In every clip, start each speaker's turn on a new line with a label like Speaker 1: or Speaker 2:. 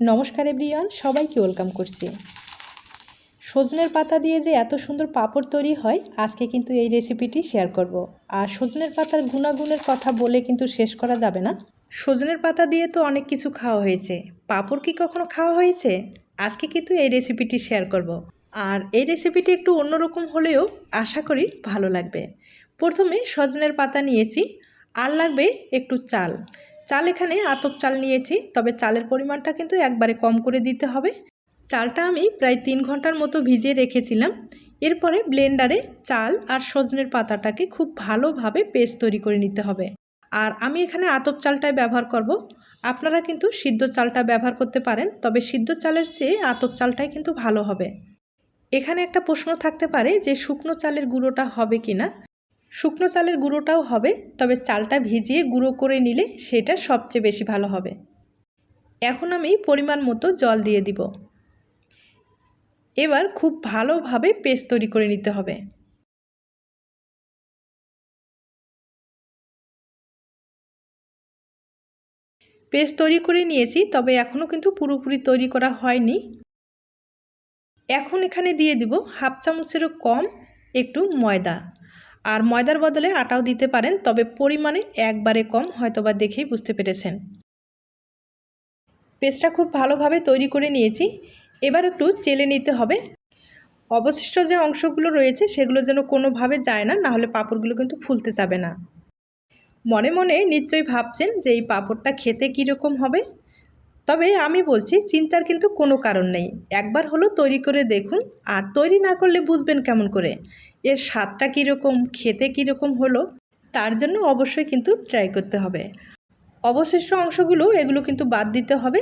Speaker 1: নমস্কার এভরিওয়ান, সবাইকে ওয়েলকাম করছি। সজনের পাতা দিয়ে যে এত সুন্দর পাঁপড় তৈরি হয়, আজকে কিন্তু এই রেসিপিটি শেয়ার করব। আর সজনের পাতার গুণাগুণের কথা বলে কিন্তু শেষ করা যাবে না। সজনের পাতা দিয়ে তো অনেক কিছু খাওয়া হয়েছে। পাঁপড় কি কখনো খাওয়া হয়েছে? আজকে কিন্তু এই রেসিপিটি শেয়ার করব। আর এই রেসিপিটি একটু অন্যরকম হলেও আশা করি ভালো লাগবে। প্রথমে সজনের পাতা নিয়েছি। আর লাগবে একটু চাল। চাল এখানে আতপ চাল নিয়েছি, তবে চালের পরিমাণটা কিন্তু একবারে কম করে দিতে হবে। চালটা আমি প্রায় তিন ঘণ্টার মতো ভিজিয়ে রেখেছিলাম। এরপরে ব্লেন্ডারে চাল আর সজনের পাতাটাকে খুব ভালোভাবে পেস্ট তৈরি করে নিতে হবে। আর আমি এখানে আতপ চালটাই ব্যবহার করব। আপনারা কিন্তু সিদ্ধ চালটা ব্যবহার করতে পারেন, তবে সিদ্ধ চালের চেয়ে আতপ চালটাই কিন্তু ভালো হবে। এখানে একটা প্রশ্ন থাকতে পারে যে, শুকনো চালের গুঁড়োটা হবে কি না শুকনো চালের গুঁড়োটাও হবে, তবে চালটা ভিজিয়ে গুঁড়ো করে নিলে সেটা সবচেয়ে বেশি ভালো হবে। এখন আমি পরিমাণ মতো জল দিয়ে দিব। এবার খুব ভালোভাবে পেস্ট তৈরি করে নিতে হবে। পেস্ট তৈরি করে নিয়েছি, তবে এখনও কিন্তু পুরোপুরি তৈরি করা হয়নি। এখন এখানে দিয়ে দিব হাফ চামচেরও কম একটু ময়দা। আর ময়দার বদলে আটাও দিতে পারেন, তবে পরিমাণে একবারে কম হয়তোবা দেখেই বুঝতে পেরেছেন। পেস্টটা খুব ভালোভাবে তৈরি করে নিয়েছি। এবার একটু চেলে নিতে হবে। অবশিষ্ট যে অংশগুলো রয়েছে, সেগুলো যেন কোনোভাবে যায় না নাহলে পাঁপড়গুলো কিন্তু ফুলতে যাবে না। মনে মনে নিশ্চয়ই ভাবছেন যে এই পাঁপড়টা খেতে কীরকম হবে। তবে আমি বলছি, চিন্তার কিন্তু কোনো কারণ নেই। একবার হলো তৈরি করে দেখুন, আর তৈরি না করলে বুঝবেন কেমন করে। এর স্বাদটা কীরকম, খেতে কীরকম হলো, তার জন্য অবশ্যই কিন্তু ট্রাই করতে হবে। অবশিষ্ট অংশগুলো, এগুলো কিন্তু বাদ দিতে হবে।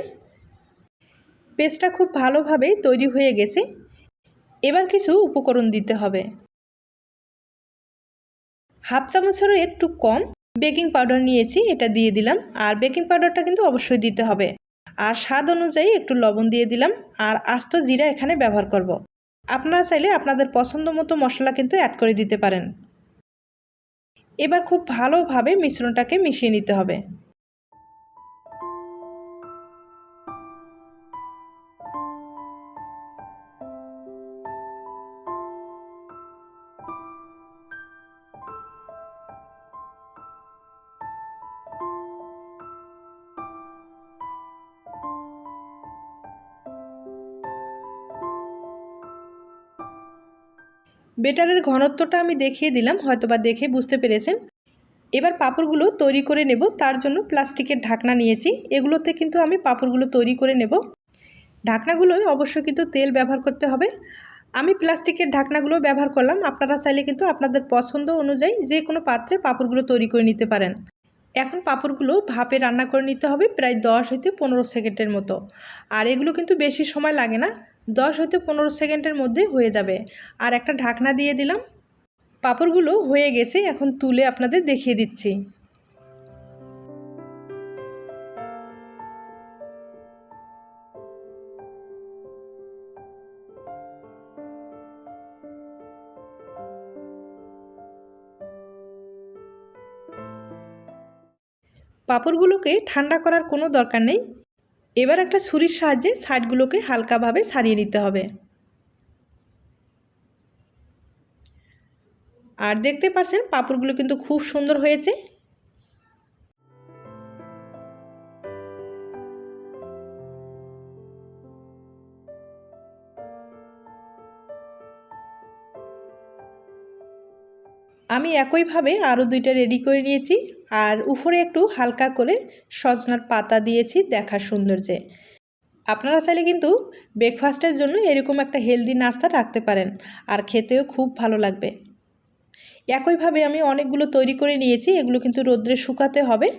Speaker 1: পেস্টটা খুব ভালোভাবে তৈরি হয়ে গেছে। এবার কিছু উপকরণ দিতে হবে। হাফ চামচেরও একটু কম বেকিং পাউডার নিয়েছি, এটা দিয়ে দিলাম। আর বেকিং পাউডারটা কিন্তু অবশ্যই দিতে হবে। আর স্বাদ অনুযায়ী একটু লবণ দিয়ে দিলাম আর আস্ত জিরা এখানে ব্যবহার করব। আপনারা চাইলে আপনাদের পছন্দ মতো মশলা কিন্তু অ্যাড করে দিতে পারেন এবার খুব ভালোভাবে মিশ্রণটাকে মিশিয়ে নিতে হবে বেটারের ঘনত্বটা আমি দেখিয়ে দিলাম, হয়তোবা দেখে বুঝতে পেরেছেন। এবার পাপড়গুলো তৈরি করে নেব, তার জন্য প্লাস্টিকের ঢাকনা নিয়েছি। এগুলোতে কিন্তু আমি পাপড়গুলো তৈরি করে নেব। ঢাকনাগুলোই অবশ্যই কিন্তু তেল ব্যবহার করতে হবে। আমি প্লাস্টিকের ঢাকনাগুলো ব্যবহার করলাম, আপনারা চাইলে কিন্তু আপনাদের পছন্দ অনুযায়ী যে কোনো পাত্রে পাপড়গুলো তৈরি করে নিতে পারেন। এখন পাপড়গুলো ভাপে রান্না করে নিতে হবে প্রায় দশ হইতে পনেরো সেকেন্ডের মতো। আর এগুলো কিন্তু বেশি সময় লাগে না। দশ হতে পনেরো সেকেন্ডের মধ্যে হয়ে যাবে। আর একটা ঢাকনা দিয়ে দিলাম। পাঁপড়গুলো হয়ে গেছে, এখন তুলে আপনাদের দেখিয়ে দিচ্ছি। পাঁপড়গুলোকে ঠান্ডা করার কোনো দরকার নেই। এবার একটা ছুরির সাহায্যে সাইডগুলোকে হালকাভাবে সারিয়ে নিতে হবে। আর দেখতে পাচ্ছেন পাঁপড়গুলো কিন্তু খুব সুন্দর হয়েছে। আমি একইভাবে আরও দুইটা রেডি করে নিয়েছি। আর উপরে একটু হালকা করে সজনার পাতা দিয়েছি দেখার সৌন্দর্যে। আপনারা চাইলে কিন্তু ব্রেকফাস্টের জন্য এরকম একটা হেলদি নাস্তা রাখতে পারেন, আর খেতেও খুব ভালো লাগবে। একইভাবে আমি অনেকগুলো তৈরি করে নিয়েছি, এগুলো কিন্তু রোদ্রে শুকাতে হবে।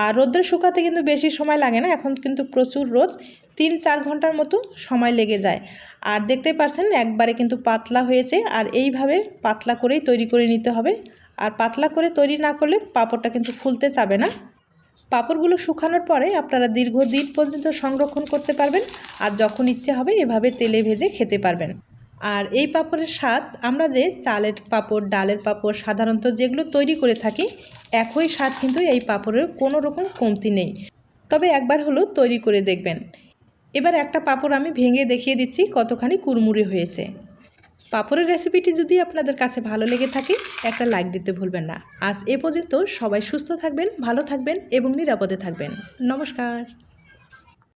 Speaker 1: আর রোদ্রে শুকাতে কিন্তু বেশি সময় লাগে না, এখন কিন্তু প্রচুর রোদ, তিন চার ঘণ্টার মতো সময় লেগে যায়। আর দেখতে পারছেন একবারে কিন্তু পাতলা হয়েছে, আর এইভাবে পাতলা করেই তৈরি করে নিতে হবে। আর পাতলা করে তৈরি না করলে পাঁপড়টা কিন্তু ফুলতে চাবে না। পাঁপড়গুলো শুকানোর পরে আপনারা দীর্ঘদিন পর্যন্ত সংরক্ষণ করতে পারবেন আর যখন ইচ্ছে হবে এভাবে তেলে ভেজে খেতে পারবেন। আর এই পাঁপড়ের স্বাদ আমরা যে চালের পাঁপড়, ডালের পাঁপড় সাধারণত যেগুলো তৈরি করে থাকি, একই স্বাদ কিন্তু এই পাঁপড়ের কোনো রকম কমতি নেই। তবে একবার হলো তৈরি করে দেখবেন। এবার একটা পাঁপড় আমি ভেঙে দেখিয়ে দিচ্ছি কতখানি কুরমুরে হয়েছে। পাঁপড়ের রেসিপিটি যদি আপনাদের কাছে ভালো লেগে থাকে, একটা লাইক দিতে ভুলবেন না। আজ এ পর্যন্ত সবাই সুস্থ থাকবেন, ভালো থাকবেন এবং নিরাপদে থাকবেন। নমস্কার।